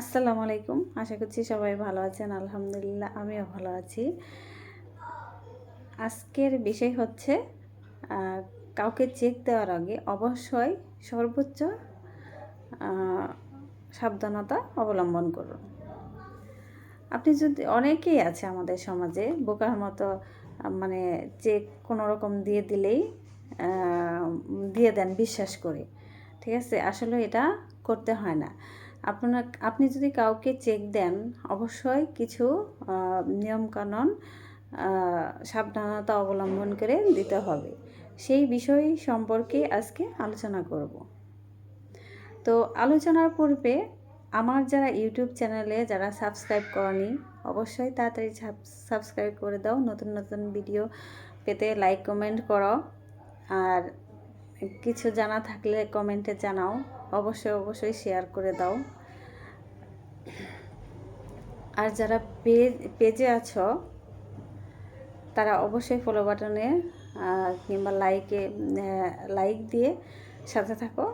আসসালামু আলাইকুম। আশা করছি সবাই ভালো আছেন। আলহামদুলিল্লাহ, আমিও ভালো আছি। আজকের বিষয় হচ্ছে কাউকে চেক দেওয়ার আগে অবশ্যই সর্বোচ্চ সাবধানতা অবলম্বন করুন। আপনি যদি, অনেকেই আছে আমাদের সমাজে, বোকার মতো মানে চেক কোনো রকম দিয়ে দিলেই দিয়ে দেন, বিশ্বাস করে। ঠিক আছে? আসলে এটা করতে হয় না। আপনার, আপনি যদি কাউকে চেক দেন, অবশ্যই কিছু নিয়মকানুন সাবধানতা অবলম্বন করে দিতে হবে। সেই বিষয় সম্পর্কে আজকে আলোচনা করব। তো আলোচনার পূর্বে আমার যারা ইউটিউব চ্যানেলে যারা সাবস্ক্রাইব করনি, অবশ্যই তাড়াতাড়ি সাবস্ক্রাইব করে দাও। নতুন নতুন ভিডিও পেতে লাইক কমেন্ট করো। আর কিছু জানা থাকলে কমেন্টে জানাও। অবশ্যই অবশ্যই শেয়ার করে দাও। আর যারা পেজ, পেজে আছো, তারা অবশ্যই ফলো বাটনে কিংবা লাইকে লাইক দিয়ে সাথে থাকো।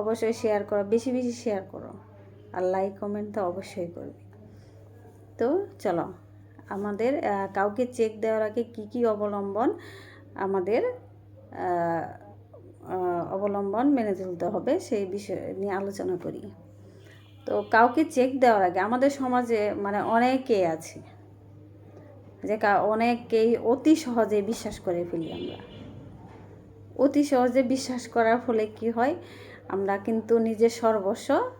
অবশ্যই শেয়ার করো, বেশি বেশি শেয়ার করো। আর লাইক কমেন্ট তো অবশ্যই করবে। তো চলো, আমাদের কাউকে চেক দেওয়ার আগে কী কী অবলম্বন আমাদের অবলম্বন মেনে চলতে হবে সেই বিষয় নিয়ে আলোচনা করি। তো কাউকে চেক দেওয়ার আগে আমাদের সমাজে মানে অনেকেই আছে যে অনেকেই অতি সহজে বিশ্বাস করে ফেলি আমরা। অতি সহজে বিশ্বাস করার ফলে কি হয়? আমরা কিন্তু নিজের সর্বস্ব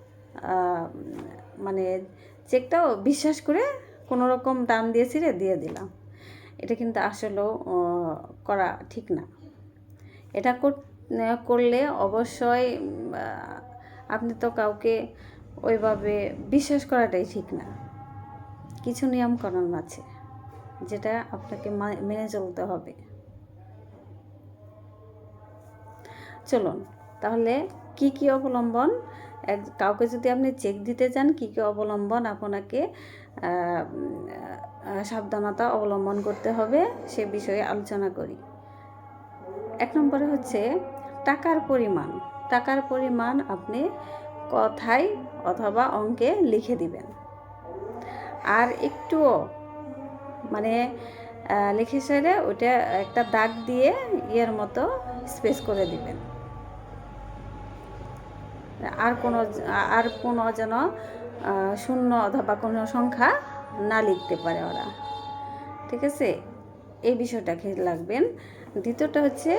মানে চেকটাও বিশ্বাস করে কোনো রকম টান দিয়ে ছিঁড়ে দিয়ে দিলাম। এটা কিন্তু আসলেও করা ঠিক না। এটা কর- করলে অবশ্যই আপনি তো কাউকে ওইভাবে বিশ্বাস করাটাই ঠিক না। কিছু নিয়মকানুন আছে যেটা আপনাকে মেনে চলতে হবে। চলুন, তাহলে কি কি অবলম্বন? এক, কাউকে যদি আপনি চেক দিতে চান, কি কি অবলম্বন আপনাকে সাবধানতা অবলম্বন করতে হবে সে বিষয়ে আলোচনা করি। এক নম্বরে হচ্ছে টাকার পরিমাণ। টাকার পরিমাণ আপনি কথায় অথবা অঙ্কে লিখে দিবেন। আর একটুও মানে লিখে সেরে ওটা একটা দাগ দিয়ে ইয়ের মতো স্পেস করে দিবেন। আর কোনো আর কোনো যেন শূন্য অথবা কোনো সংখ্যা না লিখতে পারে ওরা। ঠিক আছে? এই বিষয়টা খেয়াল রাখবেন দ্বিতীয়টা হচ্ছে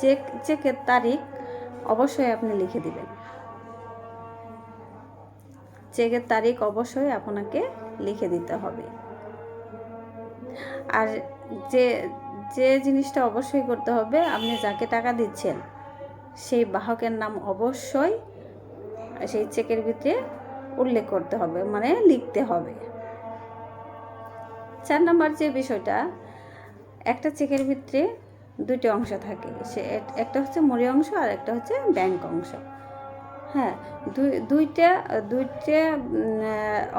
চেক, চেকের তারিখ অবশ্যই আপনি লিখে দিবেন। চেকের তারিখ অবশ্যই আপনাকে লিখে দিতে হবে। আর যে যে জিনিসটা অবশ্যই করতে হবে, আপনি যাকে টাকা দিচ্ছেন, সেই বাহকের নাম অবশ্যই সেই চেকের ভিতরে উল্লেখ করতে হবে মানে লিখতে হবে। চার নম্বর যে বিষয়টা, একটা চেকের ভিতরে দুইটা অংশ থাকে, সে, একটা হচ্ছে মরি অংশ আর একটা হচ্ছে ব্যাংক অংশ। হ্যাঁ দুই, দুইটা দুইটা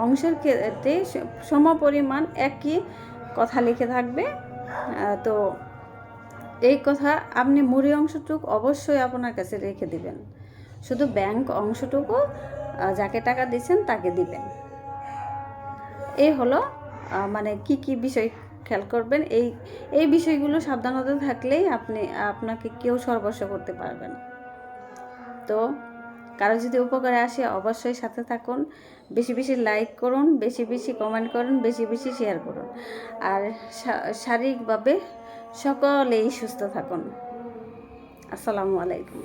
অংশের ক্ষেত্রে সমপরিমাণ একই কথা লিখে থাকবে। তো এই কথা আপনি মুড়ি অংশটুকু অবশ্যই আপনার কাছে রেখে দিবেন। শুধু ব্যাংক অংশটুকু যাকে টাকা দিচ্ছেন তাকে দিবেন। এই হলো মানে কি কি বিষয় খেয়াল করবেন? এই এই বিষয়গুলো সাবধানতা থাকলেই আপনি, আপনাকে কেউ সর্বস্ব করতে পারবেন তো কারও যদি উপকারে আসে অবশ্যই সাথে থাকুন, বেশি বেশি লাইক করুন, বেশি বেশি কমেন্ট করুন, বেশি বেশি শেয়ার করুন। আর শারীরিকভাবে সকলেই সুস্থ থাকুন। আসসালামু আলাইকুম।